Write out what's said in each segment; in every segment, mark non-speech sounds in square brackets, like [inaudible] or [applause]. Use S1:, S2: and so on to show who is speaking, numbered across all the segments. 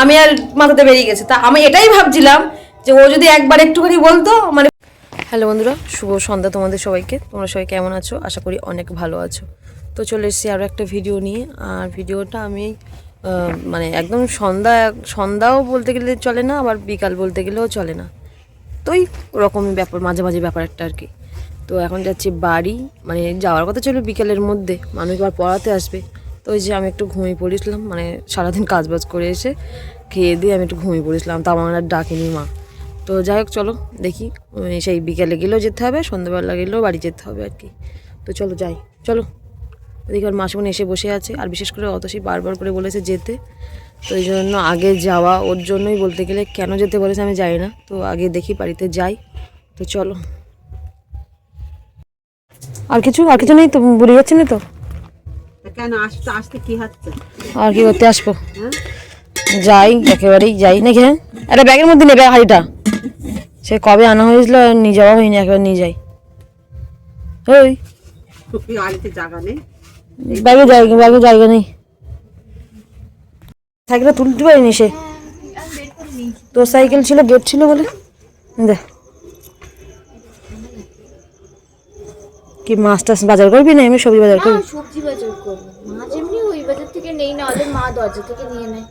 S1: আমি আর মাথাতে বেরিয়ে গেছে। তা আমি এটাই ভাবছিলাম যে ও যদি একবার একটুখানি বলতো মানে হ্যালো বন্ধুরা, শুভ সন্ধ্যা তোমাদের সবাইকে। তোমরা সবাই কেমন আছো? আশা করি অনেক ভালো আছো। তো চলে এসেছি আরও একটা ভিডিও নিয়ে। আর ভিডিওটা আমি মানে একদম সন্ধ্যা, সন্ধ্যাও বলতে গেলে চলে না, আবার বিকাল বলতে গেলেও চলে না। তো ওই ওরকমই ব্যাপার মাঝে মাঝে ব্যাপার একটা আর কি। তো এখন যাচ্ছি বাড়ি মানে যাওয়ার কথা ছিল বিকেলের মধ্যে। মানুষ আবার পড়াতে আসবে। তো ওই যে আমি একটু ঘুমিয়ে পড়েছিলাম মানে সারাদিন কাজ বাজ করে এসে খেয়ে দিয়ে আমি একটু ঘুমিয়ে পড়েছিলাম, তা আমার আর ডাকেনি মা। তো যাই হোক, চলো দেখি সেই বিকেলে গেলেও যেতে হবে, সন্ধ্যাবেলা গেলেও বাড়ি যেতে হবে আর কি। তো চলো যাই, চলো। ওদিকে আর মাসিমণি এসে বসে আছে, আর বিশেষ করে অতসী বারবার করে বলেছে যেতে। তো এই জন্য আগে যাওয়া ওর জন্যই বলতে গেলে কেন যেতে বলেছে আমি জানি না, তো আগে দেখি বাড়িতে যাই। তো চলো। আর কিছু আর কিছু নেই তো, ভুলে যাচ্ছি না তা?
S2: কেন আসতে আসতে কি হচ্ছে?
S1: আর কি করতে আসব?
S2: হ্যাঁ?
S1: যাই একেবারেই যাই। নাকি হ্যাঁ? একটা ব্যাগের মধ্যে নেবে হাড়িটা। সে কবে আনা হয়েছিল নিয়ে যাওয়া হয়নি একবার নিয়ে যাই। ওই।
S2: জায়গা নেই?
S1: ব্যাগে জায়গা ব্যাগে জায়গা নেই। সাইকেলটা তুলতে পারিনি সে। তোর সাইকেল ছিল গেট ছিল বলে। দে। কি মাছ টাছ বাজার করবি না? এমনি সবজি বাজার করবি?
S3: সবজি বাজার করব। মাছ এমনি ওই বাজার থেকে নেই না ওদের মা দরজা থেকে নিয়ে নেয়।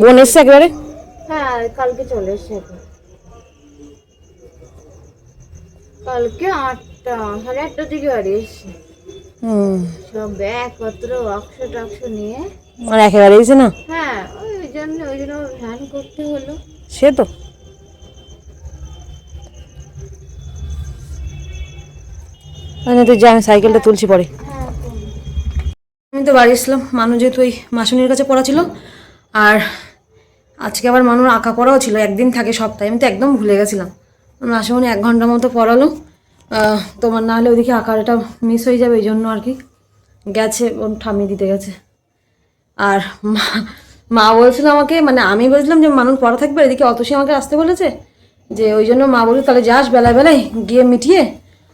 S1: বোন এসছে একেবারে?
S3: হ্যাঁ কালকে চলে এসছে কালকে আটটা সাড়ে আটটার দিকে বাড়ি এসছে।
S1: হুম।
S3: সব ব্যাগ পত্র বাক্স টাক্স নিয়ে
S1: আর একেবারে এসে না?
S3: হ্যাঁ ওই জন্য ওই জন্য ভ্যান করতে হলো।
S1: সে তো। তুই যা, আমি সাইকেলটা তুলছি পরে। আমি তো বাড়ি এসলাম মানুষ যেহেতু ওই মাসুনির কাছে পড়া ছিল, আর আজকে আবার মানুষ আঁকা পড়াও ছিল, একদিন থাকে সপ্তাহে। আমি তো একদম ভুলে গেছিলাম। মাসুমনি এক ঘণ্টার মতো পড়ালো। তোমার না হলে ওদিকে আঁকার এটা মিস হয়ে যাবে এই জন্য আর কি। গেছে, ওর ঠামি দিতে গেছে। আর মা বলছিল আমাকে মানে আমি বলছিলাম যে মানুষ পড়া থাকবে, এদিকে অতসী আমাকে আসতে বলেছে, যে ওই জন্য মা বলল, তাহলে যাস বেলায় বেলায় গিয়ে মিটিয়ে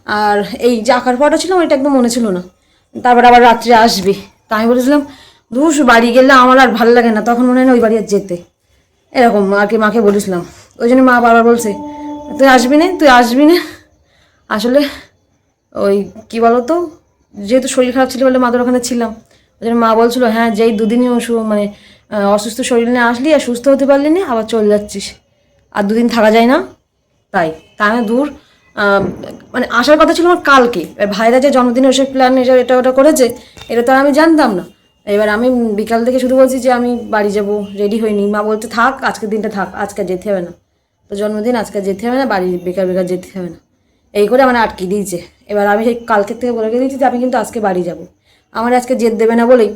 S1: আর এই যে আঁকার পড়াটা ছিল, আমার এটা একদম মনে ছিল না। তারপর আবার রাত্রে আসবি। তা আমি বলেছিলাম, ধুস, বাড়ি গেলে আমার আর ভালো লাগে না। তখন মনে হয় না ওই বাড়ি আর যেতে। এরকম আর কি মাকে বলেছিলাম। ওই জন্য মা বারবার বলছে, তুই আসবি না, তুই আসবি না। আসলে ওই, কি বলতো, যেহেতু শরীর খারাপ ছিল বলে মাদের ওখানে ছিলাম, ওই জন্য মা বলছিল হ্যাঁ যেই দুদিনই মানে অসুস্থ শরীর নিয়ে আসলি আর সুস্থ হতে পারলি না, আবার চলে যাচ্ছিস। আর দুদিন থাকা যায় না। তাই, তা দূর। মানে আসার কথা ছিল আমার কালকে। এবার ভাইরা যে জন্মদিনে ওসব প্ল্যান এটা এটা, ওটা করেছে, এটা তো আমি জানতাম না। এবার আমি বিকাল থেকে শুরু বলছি যে আমি বাড়ি যাব রেডি হইনি। মা বলতে থাক, আজকের দিনটা থাক, আজকে যেতে হবে না। তো জন্মদিন, আজকে যেতে হবে না, বাড়ি বেকার বেকার যেতে হবে না। এই করে আমার আটকে দিয়েছে। এবার আমি সেই কালকের থেকে বলে দিয়েছি যে আমি কিন্তু আজকে বাড়ি যাব। আমার আজকে যেতে দেবে না বলেই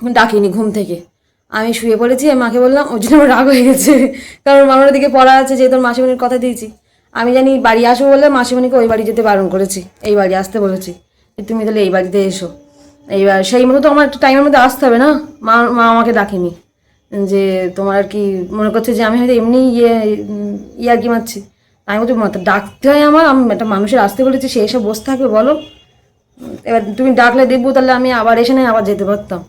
S1: ডাকিনি ঘুম থেকে। আমি শুয়ে পড়েছি মাকে বললাম, ওর জন্য আমার রাগ হয়ে গেছে। কারণ মামার দিকে পড়া আছে, যেহেতু মাসিমণির কথা দিয়েছি। আমি জানি বাড়ি আসব বলে মাসিমণিকে ওই বাড়ি যেতে বারণ করেছি এই বাড়ি আসতে বলেছি। তুমি তাহলে এই বাড়িতে এসো। এইবার সেই মতো তো আমার একটু টাইমের মধ্যে আসতে হবে না? মা মা আমাকে ডাকেনি। যে তোমার আর কি মনে করছে যে আমি হয়তো এমনি ইয়ে উম, ইয়ে আর কি মারছি। আমি বলছি মাথা ডাকতে হয় আমার। আমি একটা মানুষের আসতে বলেছি সে এসে বসে থাকবে বলো। এবার তুমি ডাকলে দেখব তাহলে আমি আবার এসে নাই আবার যেতে পারতাম।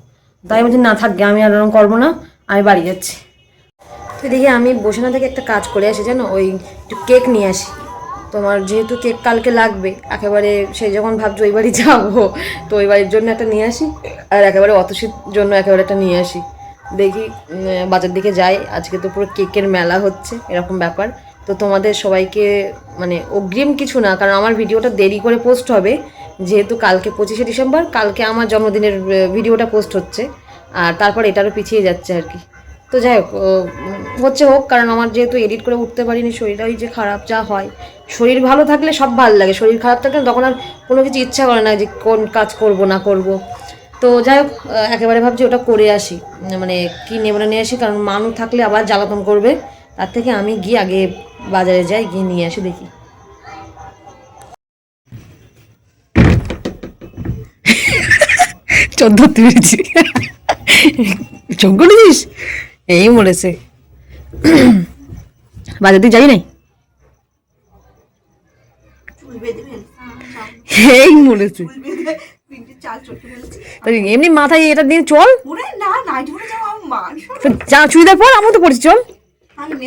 S1: তাই বলছি না থাকবে আমি আর এরকম করব না। আমি বাড়ি যাচ্ছি। দেখি আমি বসে না থেকে একটা কাজ করে আসি, জানো? ওই একটু কেক নিয়ে আসি। তোমার যেহেতু কেক কালকে লাগবে, একেবারে সেই যখন ভাবছ ওই বাড়ি যাব, তো ওই বাড়ির জন্য একটা নিয়ে আসি, আর একেবারে অতসীর জন্য একেবারে একটা নিয়ে আসি। দেখি বাজার দিকে যাই, আজকে তো পুরো কেকের মেলা হচ্ছে, এরকম ব্যাপার। তো তোমাদের সবাইকে মানে অগ্রিম কিছু না, কারণ আমার ভিডিওটা দেরি করে পোস্ট হবে, যেহেতু কালকে পঁচিশে ডিসেম্বর, কালকে আমার জন্মদিনের ভিডিওটা পোস্ট হচ্ছে, আর তারপর এটারও পিছিয়ে যাচ্ছে আর কি। তো যাই হোক হচ্ছে হোক, কারণ আমার যেহেতু এডিট করে উঠতে পারিনি শরীরটা ওই যে খারাপ যা হয়। শরীর ভালো থাকলে সব ভালো লাগে, শরীর খারাপ থাকলে তখন আর কোনো কিছু ইচ্ছা করে না যে কোন কাজ করব, না করব। তো যাই হোক একেবারে ভাবছি ওটা করে আসি মানে কি না নিয়ে আসি, কারণ মানুষ থাকলে আবার জ্বালাতন করবে। তার থেকে আমি গিয়ে আগে বাজারে যাই, গিয়ে নিয়ে আসি, দেখি। চোদ্দ পেরেছি চোখ করেছিস এই মরেছে। বাজার দিয়ে যাই নাই? এই মরেছে। এমনি মাথায় এটা দিয়ে চল। যা চুড়িদার পর আমি তো পড়ছি চল।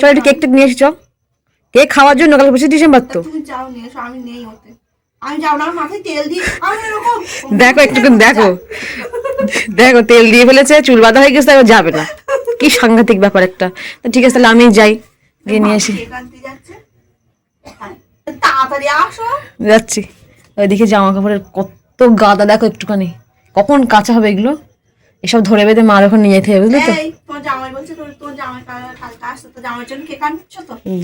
S1: চল একটু কেক টেক নিয়ে এসি চল। কেক খাওয়ার জন্য কাল পঁচিশ ডিসেম্বর তো। দেখো একটুখানি দেখো। দেখো তেল দিয়ে ফেলেছে চুল বাঁধা হয়ে গেছে এবার যাবে না। কি সাংঘাতিক ব্যাপার একটা। তো ঠিক আছে তাহলে আমি যাই গিয়ে নিয়ে আসি।
S4: যাচ্ছে। হ্যাঁ।
S1: ওইদিকে জামা কাপড়ের কত গাদা দেখো একটুখানি। কখন কাঁচা হবে এগুলো? এসব ধরে বেঁধে মা ওখানে নিয়ে যেতে হবে বুঝলি তো?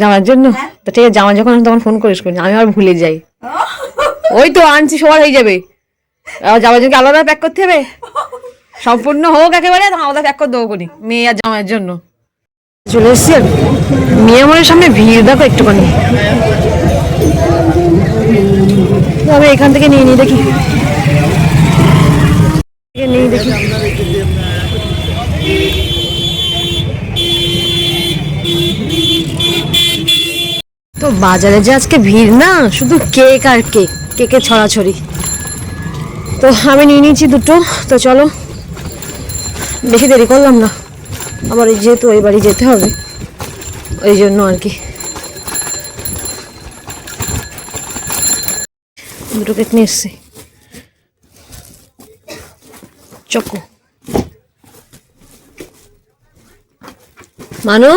S1: জামার জন্য
S4: হ্যাঁ।
S1: তো ঠিক আছে জামা যখন তখন ফোন করিস করিস আমি আবার ভুলে যাই। ওই তো আনছি সবার হয়ে যাবে। জামার জন্য আলাদা প্যাক করতে হবে? [laughs] সম্পূর্ণ হোক একেবারে আলাদা প্যাক করে দেবো করি মেয়ে আর জামাইয়ের জন্য। চলে এসছি আর মেয়ে মনের সামনে ভিড়, দেখো একটুখানি। তবে এখান থেকে নিয়ে নিই দেখি। নিয়ে দেখি। তো বাজারে যে আজকে ভিড় না, শুধু কেক আর কেক, কেকের ছড়াছড়ি। তো আমি নিয়ে নিয়েছি দুটো, তো চলো। বেশি দেরি করলাম না। এই যেহেতু ওই বাড়ি যেতে হবে ওই জন্য আর কি। দুটো কেক নিয়ে এসছি। চকো। মানু?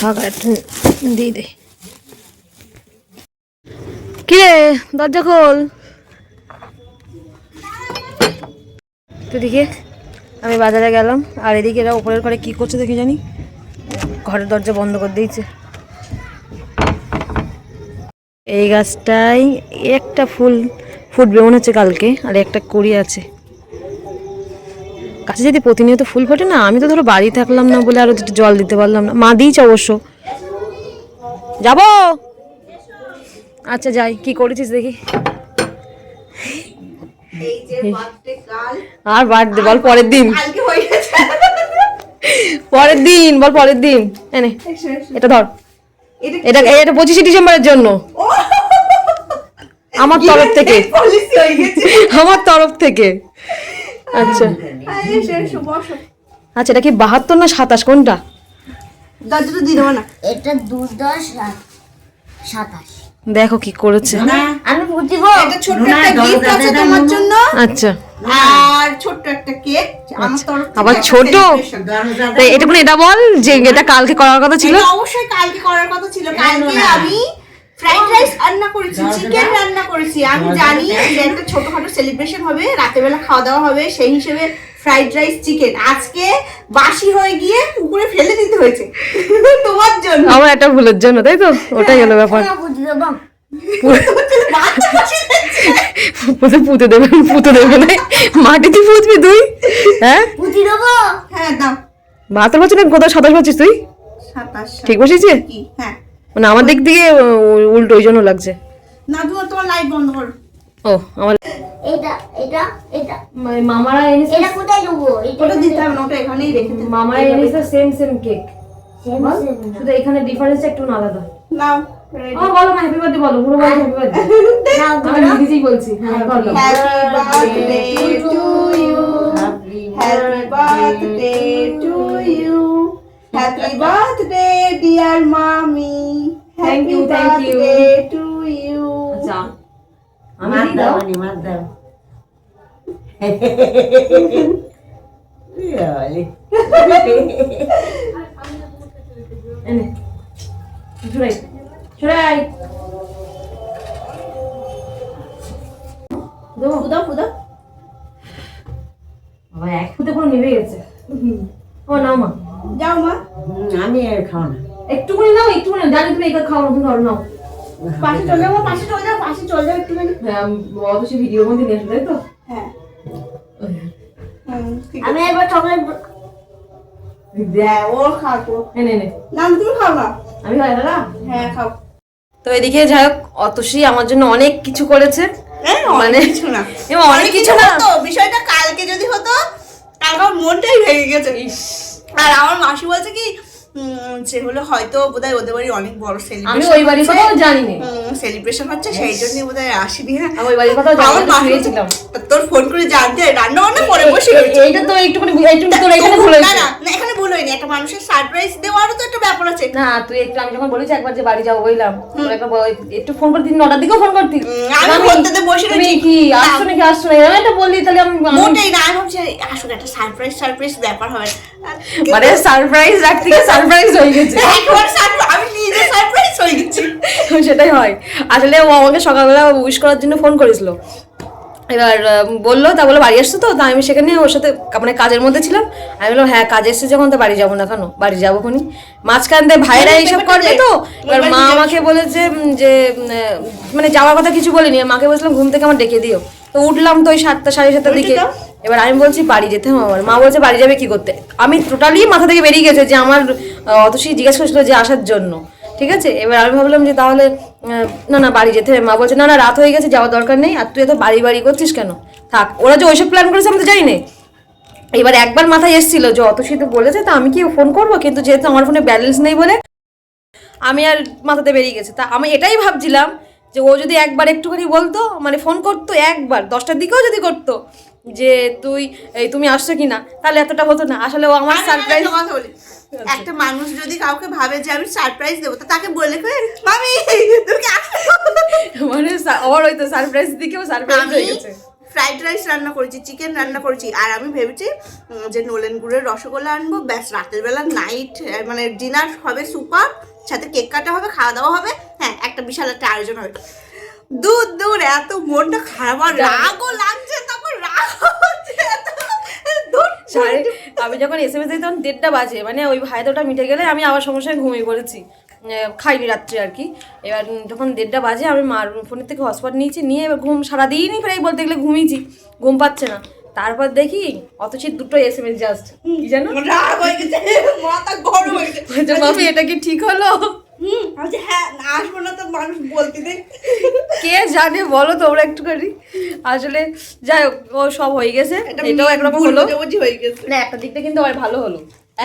S1: থাক দিয়ে দে। কিরে, দরজা খোল। তো দিকে আমি বাজারে গেলাম, আর এদিকে এরা উপরের ঘরে কি করছে দেখি জানি। ঘরের দরজা বন্ধ করে দিয়েছে। এই গাছটাই একটা ফুল ফুটবে মনে হচ্ছে কালকে, আর একটা কুড়ি আছে। গাছে যদি প্রতিনিয়ত ফুল ফোটে না, আমি তো ধরো বাড়ি থাকলাম না বলে আরও জল দিতে পারলাম না। মা দিয়েছে অবশ্য। যাব? আচ্ছা যাই কি করেছিস দেখি।
S4: এই যে বার্থডে
S1: আর বার্থডে বল পরের দিন। পরের দিন বল পরের দিন। এনে। এটা ধর।
S4: এটা
S1: এটা পঁচিশে ডিসেম্বরের জন্য। আমার তরফ থেকে।
S4: পলিসি হয়ে গেছে।
S1: আমার তরফ থেকে। আচ্ছা। আচ্ছা এটা কি বাহাত্তর না সাতাশ? কোনটা?
S4: দরজাটা দিয়ে দেবো না।
S3: এটা দু দশ সাতাশ।
S1: দেখো কি করেছে।
S3: আমি বুঝিব
S4: এটা ছোট্ট একটা গিফট আছে তোমার জন্য।
S1: আচ্ছা।
S4: আর ছোট্ট একটা কেক আমার তরফ
S1: আবার ছোট? তাই এটা এটা বল যে এটা কালকে করার কথা ছিল?
S4: অবশ্যই কালকে করার কথা ছিল। কালকে আমি ফ্রাইড রাইস রান্না করেছি চিকেন করেছি আমি জানি যে একটা ছোটখাটো সেলিব্রেশন হবে রাতের বেলা খাওয়া দাওয়া হবে সেই হিসেবে ফ্রাইড রাইস চিকেন আজকে বাসি হয়ে গিয়ে পুকুরে ফেলে দিতে হয়েছে। [laughs] তোমার জন্য।
S1: আমার একটা ভুলের জন্য তাই তো? ওটাই হলো ব্যাপার। পুঁতে [laughs] পুঁতে দেবে পুঁতে দেবে না। মাটিতে পুঁতবি তুই? হ্যাঁ?
S3: বুঝি দেবো।
S4: হ্যাঁ দাও।
S1: বাহাত্তর বছর না কোথাও সাতাশ বলছিস তুই? ঠিক বসেছিস
S4: হ্যাঁ।
S1: মানে আমার দিক থেকে উল্টো ওই জন্য লাগছে।
S4: তোমার লাইট বন্ধ করো।
S1: ও আমার
S3: এটা এটা এটা।
S1: মামারা এনেছে
S3: এটা কোথায় দেবো? এটা
S4: ওটা দিতে হবে না ওটা এখানেই রেখে দেবো
S1: মামারা এনেছে সেম সেম কেক. শুধু এখানে ডিফারেন্স একটু আলাদা।
S4: নাও।
S1: ও বলো হ্যাপি বার্থডে বলো পুরো বলো হ্যাপি বার্থডে আমি নিজেই বলছি হ্যাঁ বলো।
S4: mommy.
S1: Thank
S4: Happy
S1: you, thank you.
S4: birthday
S1: আমি দাও। বাবা এক ফুটে পুরো নেমে গেছে। ও নাও মা।
S4: যাও মা।
S5: আমি আর খাও না।
S1: একটুখানি নাও একটুখানি জানি তুমি এটা খাও না তুমি ধরো নাও।
S4: পাশে চলে যাও মা, পাশে চলে যাও পাশে চলে একটুখানি।
S1: হ্যাঁ অত সে ভিডিওর মধ্যে নিয়ে আসবে তো?
S4: হ্যাঁ।
S3: আমি একবার চকলেট
S4: হ্যাঁ ও খাব।
S1: এনে এনে
S4: না। না, তুমি খাও না?
S1: আমি খাই দাদা।
S4: হ্যাঁ খাও।
S1: তো এদিকে যাই হোক অতসী আমার জন্য অনেক কিছু করেছে।
S4: হ্যাঁ,
S1: মানে-
S4: অনেক কিছু না।
S1: এবার অনেক কিছু না।
S4: হতো বিষয়টা কালকে যদি হতো কালকে মনটাই ভেঙে গেছে। আর আমার মাসি বলছে কি হলো হয়তো বোধহয় ওদের বাড়ি অনেক বড়
S1: আমি ওই বাড়ির কথাও জানি না
S4: সেলিব্রেশন হচ্ছে সেই জন্যই বোধহয় আসিনি হ্যাঁ।
S1: ওই বাড়ির কথাও জানি না,
S4: মা তোর ফোন করে জানতে রান্না বান্না করে বসে
S1: এইটা তো একটুখানি একটু তোর এখানে ভুল হয়েছে।
S4: না না, এখানে ভুল হয়নি একটা মানুষের সারপ্রাইজ দেওয়ারও তো একটা ব্যাপার আছে।
S1: না তুই একটু আমি যখন বলেছি একবার যে বাড়ি যাব বললাম একটু ফোন করতি নটার দিকেও ফোন করতি।
S4: আমি ঘুরতে বসে রয়েছি।
S1: কি আসছো নাকি আসছো না এরকম একটা বললি তাহলে আমি-
S4: মোটেই না আমি ভাবছি আসলে একটা সারপ্রাইজ সারপ্রাইজ ব্যাপার হবে
S1: মানে সারপ্রাইজ রাখতে গিয়ে সারপ্রাইজ হয়ে গেছে।
S4: একবার surprise- আমি নিজে সারপ্রাইজ হয়ে গেছি। [laughs]
S1: সেটাই হয়। আসলে ও আমাকে সকালবেলা উইশ করার জন্য ফোন করেছিল। এবার বলল তা বলে বাড়ি আসছো তো? তা আমি সেখানে ওর সাথে মানে কাজের মধ্যে ছিলাম। আমি বললাম হ্যাঁ কাজে এসেছি যখন তো বাড়ি যাব না কেন? বাড়ি যাব খনি। মাঝখান দিয়ে ভাইরা এইসব করবে তো? এবার মা আমাকে বলেছে যে মানে যাওয়ার কথা কিছু বলিনি। মাকে বলছিলাম ঘুম থেকে আমার ডেকে দিও। তো উঠলাম তো ওই সাতটা সাড়ে সাতটার দিকে। এবার আমি বলছি বাড়ি যেতে হবে আমার। মা বলছে বাড়ি যাবে কি করতে? আমি টোটালি মাথা থেকে বেরিয়ে গেছে যে আমার আহ, অতসী জিজ্ঞেস করছিল যে আসার জন্য। ঠিক আছে? এবার আমি ভাবলাম যে তাহলে না না বাড়ি যেতে হবে। মা বলছে না না রাত হয়ে গেছে যাওয়ার দরকার নেই। আর তুই এত বাড়ি বাড়ি করছিস কেন? থাক ওরা যে ওইসব প্ল্যান করেছে আমি তো জানি না। এবার একবার মাথায় এসেছিল যে অত শীত বলেছে তা আমি কি ফোন করব? কিন্তু যেহেতু আমার ফোনে ব্যালেন্স নেই বলে আমি আর মাথাতে বেরিয়ে গেছে। তা আমি এটাই ভাবছিলাম যে ও যদি একবার একটুখানি বলতো মানে ফোন করতো একবার দশটার দিকেও যদি করতো যে তুই এই তুমি আসছো কি না তাহলে এতটা হতো না। আসলে ও আমার সারপ্রাইজ
S4: একটা মানুষ যদি কাউকে ভাবে যে আমি সারপ্রাইজ দেবো তো তাকে বলে মামি
S1: মানে আমার হয়তো সারপ্রাইজ দিকেও সারপ্রাইজ হয়ে গেছে।
S4: ফ্রাইড রাইস রান্না করেছি চিকেন রান্না করেছি আর আমি ভেবেছি যে নোলেন গুড়ের রসগোল্লা আনব ব্যাস রাতের বেলা নাইট মানে ডিনার হবে সুপার সাথে কেক কাটা হবে খাওয়া দাওয়া হবে। হ্যাঁ একটা বিশাল একটা আয়োজন হবে। দূর দূর এত মনটা খারাপ আর রাগও লাগছে তখন রাগ হচ্ছে
S1: আমি যখন এস এম এস তখন দেড়টা বাজে মানে ওই ভাইদোটা মিটে গেলে আমি আবার সমস্যায় ঘুমিয়ে পড়েছি। খাইনি রাত্রে আর কি। এবার যখন দেড়টা বাজে আমি মার ফোনের থেকে হটস্পট নিয়েছি নিয়ে এবার ঘুম সারাদিনই প্রায় বলতে গেলে ঘুমিয়েছি। ঘুম পাচ্ছে না। তারপর দেখি অথচ দুটো এস এম এস জাস্ট কি জানো?
S4: রাগ হয়ে গেছে মাথা গরম হয়ে গেছে।
S1: মামি এটা কি ঠিক হলো?
S4: হুম হ্যাঁ আসব না তো মানুষ বলতে দে
S1: কে জানে বলো তোমরা একটুখানি। আসলে যাই হোক ও সব হয়ে গেছে এটাও একরকম হলো।
S4: হয়ে গেছে।
S1: না একটা দিকটা কিন্তু আবার ভালো হলো।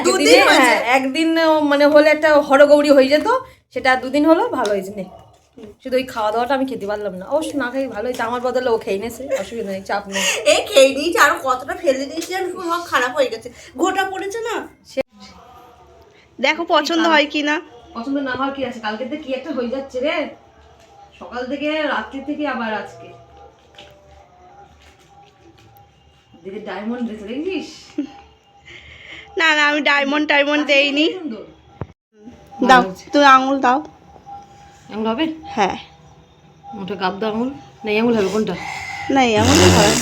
S4: দুদিন
S1: হ্যাঁ একদিন মানে হলে একটা হরগৌরি হয়ে যেত সেটা দুদিন হলো ভালো হয়েছে শুধু ওই খাওয়া দাওয়াটা আমি খেতে পারলাম না। অবশ্য না খাই ভালো আমার বদলে ও খেয়ে নিয়েছে। অসুবিধা নেই চাপ নেই।
S4: এই খেয়ে নিয়েছি আরও কতটা ফেলে দিয়েছি আর সব খারাপ হয়ে গেছে। গোটা পড়েছে না? দেখো পছন্দ হয় কি না
S1: পছন্দ না হওয়ার কি আছে? কালকে থেকে কি একটা হয়ে যাচ্ছে রে? সকাল থেকে রাত্রি থেকে আবার আজকে। দিদি ডায়মন্ড ড্রেস দেখছিস
S4: না না আমি ডায়মন্ড টাইমন্ড দেইনি। দাও তুমি আঙুল দাও।
S1: আঙুল হবে?
S4: হ্যাঁ।
S1: ওটা গাব দাও আঙুল। না এই আঙুল হবে কোনটা?
S4: না এই আঙুল হয়।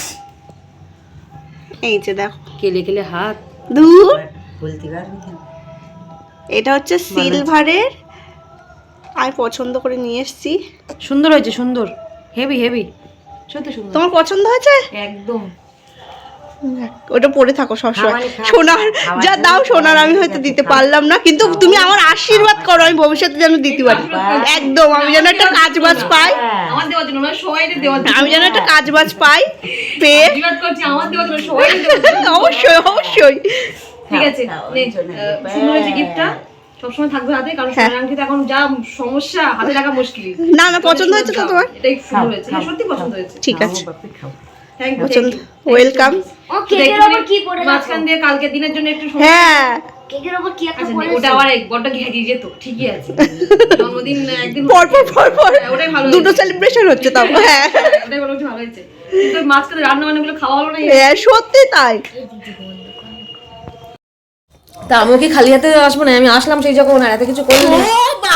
S4: এই যে দেখো।
S1: কেলে কেলে হাত।
S4: দূর
S5: বলতে পারবি
S4: এটা হচ্ছে সিলভারের। আমি পছন্দ করে নিয়ে এসেছি।
S1: সুন্দর হয়েছে সুন্দর। হেভি হেভি সত্যি সুন্দর।
S4: তোমার পছন্দ হয়েছে?
S1: একদম।
S4: ওটা পরে থাকো সবসময় সোনার যা দাও সোনার আমি হয়তো দিতে পারলাম না কিন্তু তুমি আমার আশীর্বাদ করো আমি ভবিষ্যতে যেন দিতে পারি। একদম আমি যেন একটা কাজ বাজ পাই।
S5: হ্যাঁ।
S1: মানে
S4: আমি যেন একটা কাজ বাজ পাই পেয়ে। অবশ্যই অবশ্যই।
S1: ঠিক আছে গিফটটা সবসময় থাকবে হাতে কারণ
S4: হ্যাঁ।
S1: এখন যা সমস্যা হাতে রাখা মুশকিল।
S4: না না পছন্দ হয়েছে তো তোমার?
S1: এটাই হয়েছে হ্যাঁ, সত্যি পছন্দ হয়েছে।
S4: ঠিক আছে। ওয়েলকাম
S3: ও কেকের ওপর কি পড়ে
S1: মাঝখান দিয়ে কালকে দিনের জন্য একটু সময়
S4: হ্যাঁ।
S3: কেকের ওপর কি একটা
S1: আচ্ছা,
S3: পড়েছে
S1: ওটা আবার ঘেরিয়ে যেত ঠিকই আছে। [laughs] জন্মদিন একদিন
S4: পর পর পর পর
S1: ওটাই ভালো
S4: দুটো সেলিব্রেশন হচ্ছে [laughs] তাও হ্যাঁ।
S1: ওটাই ভালো হয়েছে কিন্তু মাঝখানে রান্না বান্নাগুলো খাওয়া হলো না
S4: হ্যাঁ, সত্যি তাই।
S1: তা আমিও কি খালি হাতে আসব না? আমি আসলাম সেই যখন আর এত কিছু করলি
S4: ও আমি না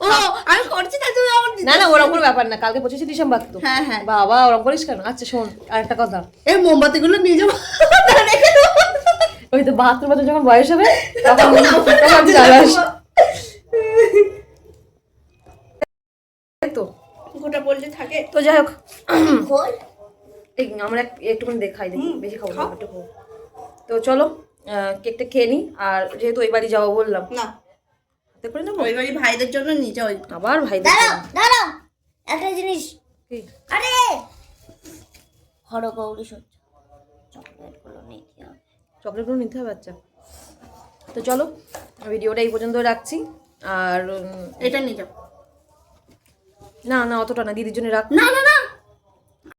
S4: তুমি আমার
S1: না না ওরকম কোনো ব্যাপার না কালকে পঁচিশে ডিসেম্বর তো।
S4: হ্যাঁ হ্যাঁ।
S1: বাবা ওরকম করিস কেন? আচ্ছা শোন আর একটা কথা।
S4: এই মোমবাতিগুলো নিয়ে যাব।
S1: ওই তো বাহাত্তর বছর যখন বয়স হবে তখন তখন চালাস তো
S4: গোটা পড়লে থাকে।
S1: তো যাই হোক। এই আমরা একটুখানি দেখাই দেখি বেশি খাব না একটু তো চলো আহ, কেকটা খেয়ে নি আর যেহেতু ওই বাড়ি যাব বললাম।
S4: না।
S1: হাতে করে নেব?
S4: ওই বাড়ি ভাইদের জন্য নিয়ে যাও
S1: আবার ভাই
S3: দাঁড়াও দাঁড়াও একটা জিনিস। আরে! হরগৌরী সহ্য চকলেটগুলো নিতে হবে
S1: চকলেটগুলো নিতে হবে আচ্ছা। তো চলো ভিডিওটা এই পর্যন্ত রাখছি। আর
S4: এটা নিয়ে যাও।
S1: না না অতটা না দিদির জন্য রাখ।
S4: না না না